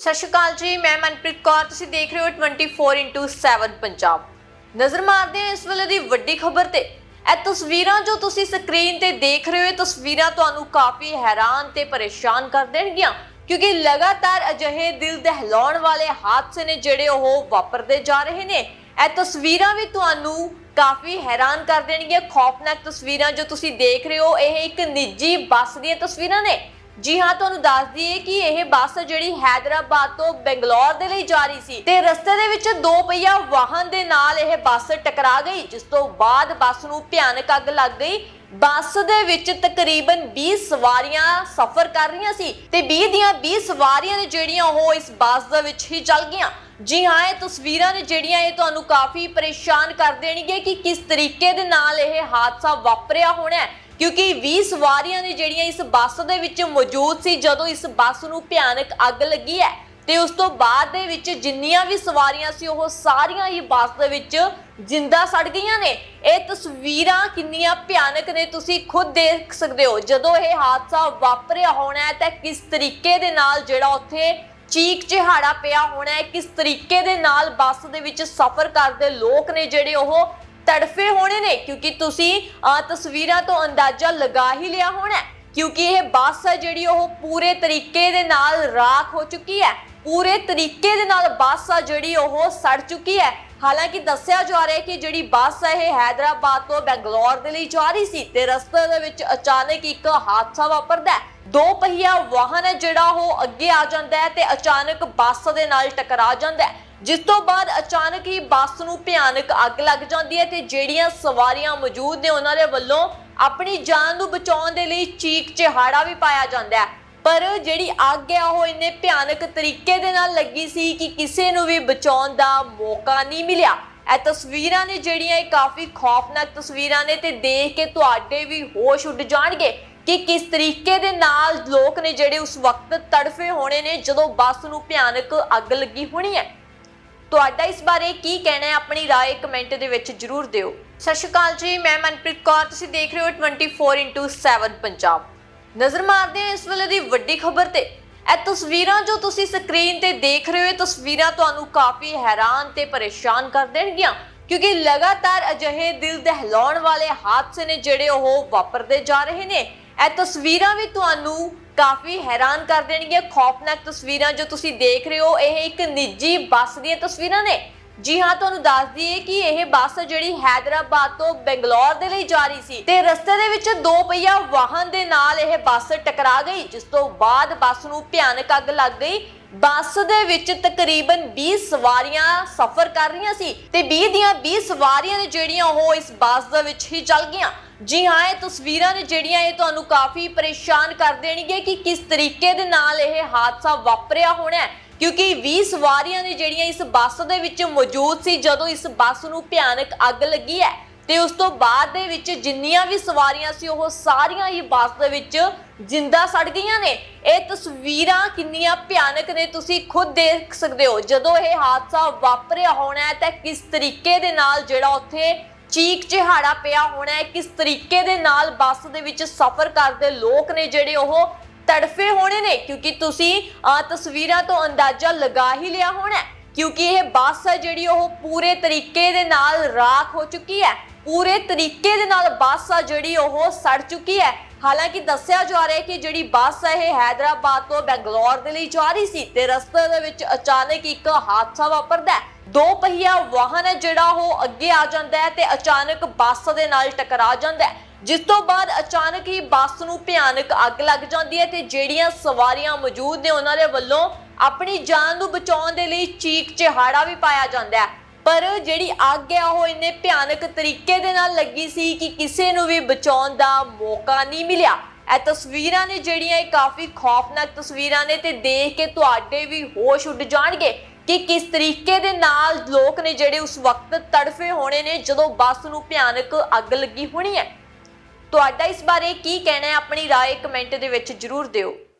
ਸਤਿ ਸ਼੍ਰੀ ਅਕਾਲ ਜੀ, ਮੈਂ ਮਨਪ੍ਰੀਤ ਕੌਰ, ਤੁਸੀਂ ਦੇਖ ਰਹੇ ਹੋ 24/7 ਪੰਜਾਬ। ਨਜ਼ਰ ਮਾਰਦੇ ਹਾਂ ਇਸ ਵੇਲੇ ਦੀ ਵੱਡੀ ਖਬਰ ਤੇ। ਇਹ ਤਸਵੀਰਾਂ ਜੋ ਤੁਸੀਂ ਸਕਰੀਨ ਤੇ ਦੇਖ ਰਹੇ ਹੋ ਤਸਵੀਰਾਂ ਤੁਹਾਨੂੰ ਕਾਫੀ ਹੈਰਾਨ ਤੇ ਪਰੇਸ਼ਾਨ ਕਰ ਦੇਣਗੀਆਂ, ਕਿਉਂਕਿ ਲਗਾਤਾਰ ਅਜਿਹੇ ਦਿਲ ਦਹਿਲਾਉਣ ਵਾਲੇ ਹਾਦਸੇ ਨੇ ਜਿਹੜੇ ਉਹ ਵਾਪਰਦੇ ਜਾ ਰਹੇ ਨੇ। ਇਹ ਤਸਵੀਰਾਂ ਵੀ ਤੁਹਾਨੂੰ ਕਾਫੀ ਹੈਰਾਨ ਕਰ ਦੇਣਗੀਆਂ। ਖੌਫਨਾਕ ਤਸਵੀਰਾਂ ਜੋ ਤੁਸੀਂ ਦੇਖ ਰਹੇ ਹੋ, ਇਹ ਇੱਕ ਨਿੱਜੀ ਬੱਸ ਦੀਆਂ ਤਸਵੀਰਾਂ ਨੇ। ਜੀ ਹਾਂ, ਤੁਹਾਨੂੰ ਦੱਸ ਦਈਏ ਕਿ ਇਹ ਬੱਸ ਜਿਹੜੀ ਹੈਦਰਾਬਾਦ ਤੋਂ ਬੰਗਲੌਰ ਦੇ ਲਈ ਜਾ ਰਹੀ ਸੀ ਤੇ ਰਸਤੇ ਦੇ ਵਿੱਚ ਦੋ ਪਹੀਆ ਵਾਹਨ ਦੇ ਨਾਲ ਇਹ ਬੱਸ ਟਕਰਾ ਗਈ, ਜਿਸ ਤੋਂ ਬਾਅਦ ਬੱਸ ਨੂੰ ਭਿਆਨਕ ਅੱਗ ਲੱਗ ਗਈ। ਬੱਸ ਦੇ ਵਿੱਚ ਤਕਰੀਬਨ 20 ਸਵਾਰੀਆਂ ਸਫ਼ਰ ਕਰ ਰਹੀਆਂ ਸੀ ਤੇ 20 ਦੀਆਂ 20 ਸਵਾਰੀਆਂ ਨੇ ਜਿਹੜੀਆਂ ਉਹ ਇਸ ਬੱਸ ਦੇ ਵਿੱਚ ਹੀ ਜਲ ਗਈਆਂ। ਜੀ ਹਾਂ, ਇਹ ਤਸਵੀਰਾਂ ਨੇ ਜਿਹੜੀਆਂ ਇਹ ਤੁਹਾਨੂੰ ਕਾਫੀ ਪਰੇਸ਼ਾਨ ਕਰ ਦੇਣਗੇ ਕਿ ਕਿਸ ਤਰੀਕੇ ਦੇ ਨਾਲ ਇਹ ਹਾਦਸਾ ਵਾਪਰਿਆ ਹੋਣਾ ਹੈ। ਕਿਉਂਕਿ 20 ਸਵਾਰੀਆਂ ਨੇ ਜਿਹੜੀਆਂ ਇਸ ਬੱਸ ਦੇ ਵਿੱਚ ਮੌਜੂਦ ਸੀ, ਜਦੋਂ ਇਸ ਬੱਸ ਨੂੰ ਭਿਆਨਕ ਅੱਗ ਲੱਗੀ ਹੈ ਤੇ ਉਸ ਤੋਂ ਬਾਅਦ ਦੇ ਵਿੱਚ ਜਿੰਨੀਆਂ ਵੀ ਸਵਾਰੀਆਂ ਸੀ, ਉਹ ਸਾਰੀਆਂ ਹੀ ਬੱਸ ਦੇ ਵਿੱਚ ਜਿੰਦਾ ਸੜ ਗਈਆਂ ਨੇ। ਇਹ ਤਸਵੀਰਾਂ ਕਿੰਨੀਆਂ ਭਿਆਨਕ ਨੇ, ਤੁਸੀਂ ਖੁਦ ਦੇਖ ਸਕਦੇ ਹੋ। ਜਦੋਂ ਇਹ ਹਾਦਸਾ ਵਾਪਰਿਆ ਹੋਣਾ ਹੈ, ਤਾਂ ਕਿਸ ਤਰੀਕੇ ਦੇ ਨਾਲ ਜਿਹੜਾ ਉੱਥੇ ਚੀਕ ਚਿਹਾੜਾ ਪਿਆ ਹੋਣਾ ਹੈ, ਕਿਸ ਤਰੀਕੇ ਦੇ ਨਾਲ ਬੱਸ ਦੇ ਵਿੱਚ ਸਫ਼ਰ ਕਰਦੇ ਲੋਕ ਨੇ ਜਿਹੜੇ ਉਹ ਤੜਫੇ ਹੋਣੇ ਨੇ ਕਿਉਂਕਿ ਤੁਸੀਂ ਅਹ, ਤਸਵੀਰਾਂ ਤੋਂ ਅੰਦਾਜ਼ਾ ਲਗਾ ਹੀ ਲਿਆ ਹੋਣਾ ਕਿਉਂਕਿ ਇਹ ਬੱਸ ਹੈ ਜਿਹੜੀ ਉਹ ਪੂਰੇ ਤਰੀਕੇ ਦੇ ਨਾਲ ਰਾਖ ਹੋ ਚੁੱਕੀ ਹੈ। ਪੂਰੇ ਤਰੀਕੇ ਦੇ ਨਾਲ ਬੱਸ ਆ ਜਿਹੜੀ ਉਹ ਸੜ ਚੁੱਕੀ ਹੈ। ਹਾਲਾਂਕਿ ਦੱਸਿਆ ਜਾ ਰਿਹਾ ਹੈ ਕਿ ਜਿਹੜੀ ਬੱਸ ਹੈ ਇਹ ਹੈਦਰਾਬਾਦ ਤੋਂ ਬੈਂਗਲੌਰ ਦੇ ਲਈ ਜਾ ਰਹੀ ਸੀ ਤੇ ਰਸਤੇ ਦੇ ਵਿੱਚ ਅਚਾਨਕ ਇੱਕ ਹਾਦਸਾ ਵਾਪਰਦਾ ਹੈ। ਦੋ ਪਹੀਆ ਵਾਹਨ ਹੈ ਜਿਹੜਾ ਉਹ ਅੱਗੇ ਆ ਜਾਂਦਾ ਹੈ ਤੇ ਅਚਾਨਕ ਬੱਸ ਦੇ ਨਾਲ ਟਕਰਾ ਜਾਂਦਾ ਹੈ। ਜਿਸ ਤੋਂ ਬਾਅਦ ਅਚਾਨਕ ਹੀ ਬੱਸ ਨੂੰ ਭਿਆਨਕ ਅੱਗ ਲੱਗ ਜਾਂਦੀ ਹੈ ਤੇ ਜਿਹੜੀਆਂ ਸਵਾਰੀਆਂ ਮੌਜੂਦ ਨੇ ਉਹਨਾਂ ਦੇ ਵੱਲੋਂ ਆਪਣੀ ਜਾਨ ਨੂੰ ਬਚਾਉਣ ਦੇ ਲਈ ਚੀਕ ਚਿਹਾੜਾ ਵੀ ਪਾਇਆ ਜਾਂਦਾ ਹੈ। ਪਰ ਜਿਹੜੀ ਅੱਗ ਹੈ, ਉਹ ਇੰਨੇ ਭਿਆਨਕ ਤਰੀਕੇ ਦੇ ਨਾਲ ਲੱਗੀ ਸੀ ਕਿ ਕਿਸੇ ਨੂੰ ਵੀ ਬਚਾਉਣ ਦਾ ਮੌਕਾ ਨਹੀਂ ਮਿਲਿਆ। ਇਹ ਤਸਵੀਰਾਂ ਨੇ ਜਿਹੜੀਆਂ, ਇਹ ਕਾਫੀ ਖੌਫਨਾਕ ਤਸਵੀਰਾਂ ਨੇ ਤੇ ਦੇਖ ਕੇ ਤੁਹਾਡੇ ਵੀ ਹੋਸ਼ ਉੱਡ ਜਾਣਗੇ ਕਿ ਕਿਸ ਤਰੀਕੇ ਦੇ ਨਾਲ ਲੋਕ ਨੇ ਜਿਹੜੇ ਉਸ ਵਕਤ ਤੜਫੇ ਹੋਣੇ ਨੇ ਜਦੋਂ ਬੱਸ ਨੂੰ ਭਿਆਨਕ ਅੱਗ ਲੱਗੀ ਹੋਣੀ ਹੈ। ਤੁਹਾਡਾ ਇਸ ਬਾਰੇ ਕੀ ਕਹਿਣਾ ਹੈ ਆਪਣੀ رائے ਕਮੈਂਟ ਦੇ ਵਿੱਚ ਜਰੂਰ ਦਿਓ ਸਤਿ ਸ਼੍ਰੀ ਅਕਾਲ ਜੀ ਮੈਂ ਮਨਪ੍ਰੀਤ ਕੌਰ ਤੁਸੀਂ ਦੇਖ ਰਹੇ ਹੋ 24/7 ਪੰਜਾਬ ਨਜ਼ਰ ਮਾਰਦੇ ਹਾਂ ਇਸ ਵੇਲੇ ਦੀ ਵੱਡੀ ਖਬਰ ਤੇ ਇਹ ਤਸਵੀਰਾਂ ਜੋ ਤੁਸੀਂ ਸਕਰੀਨ ਤੇ ਦੇਖ ਰਹੇ ਹੋ ਇਹ ਤਸਵੀਰਾਂ ਤੁਹਾਨੂੰ ਕਾਫੀ ਹੈਰਾਨ ਤੇ ਪਰੇਸ਼ਾਨ ਕਰ ਦੇਣਗੀਆਂ ਕਿਉਂਕਿ ਲਗਾਤਾਰ ਅਜਿਹੇ ਦਿਲ ਦਹਿਲਾਉਣ ਵਾਲੇ ਹਾਦਸੇ ਨੇ ਜਿਹੜੇ ਉਹ ਵਾਪਰਦੇ ਜਾ ਰਹੇ ਨੇ ਇਹ ਤਸਵੀਰਾਂ ਵੀ ਤੁਹਾਨੂੰ ਕਾਫੀ ਹੈਰਾਨ ਕਰ ਦੇਣਗੀਆਂ, ਖੌਫਨਾਕ ਤਸਵੀਰਾਂ ਜੋ ਤੁਸੀਂ ਦੇਖ ਰਹੇ ਹੋ, ਇਹ ਇੱਕ ਨਿੱਜੀ ਬੱਸ ਦੀਆਂ ਤਸਵੀਰਾਂ ਨੇ। ਜੀ ਹਾਂ, ਤੁਹਾਨੂੰ ਦੱਸ ਦਈਏ ਕਿ ਇਹ ਬੱਸ ਜਿਹੜੀ ਹੈਦਰਾਬਾਦ ਤੋਂ ਬੰਗਲੌਰ ਦੇ ਲਈ ਜਾ ਰਹੀ ਸੀ ਤੇ ਰਸਤੇ ਦੇ ਵਿੱਚ ਦੋ ਪਹੀਆ ਵਾਹਨ ਦੇ ਨਾਲ ਇਹ ਬੱਸ ਟਕਰਾ ਗਈ, ਜਿਸ ਤੋਂ ਬਾਅਦ ਬੱਸ ਨੂੰ ਭਿਆਨਕ ਅੱਗ ਲੱਗ ਗਈ। ਬੱਸ ਦੇ ਵਿੱਚ ਤਕਰੀਬਨ 20 ਸਵਾਰੀਆਂ ਸਫ਼ਰ ਕਰ ਰਹੀਆਂ ਸੀ ਤੇ 20 ਦੀਆਂ 20 ਸਵਾਰੀਆਂ ਨੇ ਜਿਹੜੀਆਂ ਉਹ ਇਸ ਬੱਸ ਦੇ ਵਿੱਚ ਹੀ ਚੱਲ ਗਈਆਂ। ਜੀ ਹਾਂ, ਇਹ ਤਸਵੀਰਾਂ ਨੇ ਜਿਹੜੀਆਂ ਇਹ ਤੁਹਾਨੂੰ ਕਾਫੀ ਪਰੇਸ਼ਾਨ ਕਰ ਦੇਣਗੀਆਂ ਕਿ ਕਿਸ ਤਰੀਕੇ ਦੇ ਨਾਲ ਇਹ ਹਾਦਸਾ ਵਾਪਰਿਆ ਹੋਣਾ ਹੈ। ਕਿਉਂਕਿ 20 ਸਵਾਰੀਆਂ ਨੇ ਜਿਹੜੀਆਂ ਇਸ ਬੱਸ ਦੇ ਵਿੱਚ ਮੌਜੂਦ ਸੀ, ਜਦੋਂ ਇਸ ਬੱਸ ਨੂੰ ਭਿਆਨਕ ਅੱਗ ਲੱਗੀ ਹੈ ਤੇ ਉਸ ਤੋਂ ਬਾਅਦ ਦੇ ਵਿੱਚ ਜਿੰਨੀਆਂ ਵੀ ਸਵਾਰੀਆਂ ਸੀ, ਉਹ ਸਾਰੀਆਂ ਹੀ ਬੱਸ ਦੇ ਵਿੱਚ ਜਿੰਦਾ ਸੜ ਗਈਆਂ ਨੇ। ਇਹ ਤਸਵੀਰਾਂ ਕਿੰਨੀਆਂ ਭਿਆਨਕ ਨੇ, ਤੁਸੀਂ ਖੁਦ ਦੇਖ ਸਕਦੇ ਹੋ। ਜਦੋਂ ਇਹ ਹਾਦਸਾ ਵਾਪਰਿਆ ਹੋਣਾ ਹੈ, ਤਾਂ ਕਿਸ ਤਰੀਕੇ ਦੇ ਨਾਲ ਜਿਹੜਾ ਉੱਥੇ ਚੀਕ ਚਿਹਾੜਾ ਪਿਆ ਹੋਣਾ ਹੈ, ਕਿਸ ਤਰੀਕੇ ਦੇ ਨਾਲ ਬੱਸ ਦੇ ਵਿੱਚ ਸਫ਼ਰ ਕਰਦੇ ਲੋਕ ਨੇ ਜਿਹੜੇ ਉਹ ਤੜਫੇ ਹੋਣੇ ਨੇ ਕਿਉਂਕਿ ਤੁਸੀਂ ਅਹ, ਤਸਵੀਰਾਂ ਤੋਂ ਅੰਦਾਜ਼ਾ ਲਗਾ ਹੀ ਲਿਆ ਹੋਣਾ ਕਿਉਂਕਿ ਇਹ ਬੱਸ ਹੈ ਜਿਹੜੀ ਉਹ ਪੂਰੇ ਤਰੀਕੇ ਦੇ ਨਾਲ ਰਾਖ ਹੋ ਚੁੱਕੀ ਹੈ ਪੂਰੇ ਤਰੀਕੇ ਦੇ ਨਾਲ ਬੱਸ ਆ ਜਿਹੜੀ ਉਹ ਸੜ ਚੁੱਕੀ ਹੈ। ਹਾਲਾਂਕਿ ਦੱਸਿਆ ਜਾ ਰਿਹਾ ਹੈ ਕਿ ਜਿਹੜੀ ਬੱਸ ਹੈ ਇਹ ਹੈਦਰਾਬਾਦ ਤੋਂ ਬੈਂਗਲੌਰ ਦੇ ਲਈ ਜਾ ਰਹੀ ਸੀ ਤੇ ਰਸਤੇ ਦੇ ਵਿੱਚ ਅਚਾਨਕ ਇੱਕ ਹਾਦਸਾ ਵਾਪਰਦਾ ਹੈ। ਦੋ ਪਹੀਆ ਵਾਹਨ ਹੈ ਜਿਹੜਾ ਉਹ ਅੱਗੇ ਆ ਜਾਂਦਾ ਹੈ ਤੇ ਅਚਾਨਕ ਬੱਸ ਦੇ ਨਾਲ ਟਕਰਾ ਜਾਂਦਾ ਹੈ। ਜਿਸ ਤੋਂ ਬਾਅਦ ਅਚਾਨਕ ਹੀ ਬੱਸ ਨੂੰ ਭਿਆਨਕ ਅੱਗ ਲੱਗ ਜਾਂਦੀ ਹੈ ਤੇ ਜਿਹੜੀਆਂ ਸਵਾਰੀਆਂ ਮੌਜੂਦ ਨੇ ਉਹਨਾਂ ਦੇ ਵੱਲੋਂ ਆਪਣੀ ਜਾਨ ਨੂੰ ਬਚਾਉਣ ਦੇ ਲਈ ਚੀਕ ਚਿਹਾੜਾ ਵੀ ਪਾਇਆ ਜਾਂਦਾ ਹੈ। ਪਰ ਜਿਹੜੀ ਅੱਗ ਹੈ, ਉਹ ਇੰਨੇ ਭਿਆਨਕ ਤਰੀਕੇ ਦੇ ਨਾਲ ਲੱਗੀ ਸੀ ਕਿ ਕਿਸੇ ਨੂੰ ਵੀ ਬਚਾਉਣ ਦਾ ਮੌਕਾ ਨਹੀਂ ਮਿਲਿਆ। ਇਹ ਤਸਵੀਰਾਂ ਨੇ ਜਿਹੜੀਆਂ, ਇਹ ਕਾਫੀ ਖੌਫਨਾਕ ਤਸਵੀਰਾਂ ਨੇ ਤੇ ਦੇਖ ਕੇ ਤੁਹਾਡੇ ਵੀ ਹੋਸ਼ ਉੱਡ ਜਾਣਗੇ ਕਿ ਕਿਸ ਤਰੀਕੇ ਦੇ ਨਾਲ ਲੋਕ ਨੇ ਜਿਹੜੇ ਉਸ ਵਕਤ ਤੜਫੇ ਹੋਣੇ ਨੇ ਜਦੋਂ ਬੱਸ ਨੂੰ ਭਿਆਨਕ ਅੱਗ ਲੱਗੀ ਹੋਣੀ ਹੈ। ਤੁਹਾਡਾ ਇਸ ਬਾਰੇ ਕੀ ਕਹਿਣਾ ਹੈ? ਆਪਣੀ ਰਾਏ ਕਮੈਂਟ ਦੇ ਵਿੱਚ ਜਰੂਰ ਦਿਓ।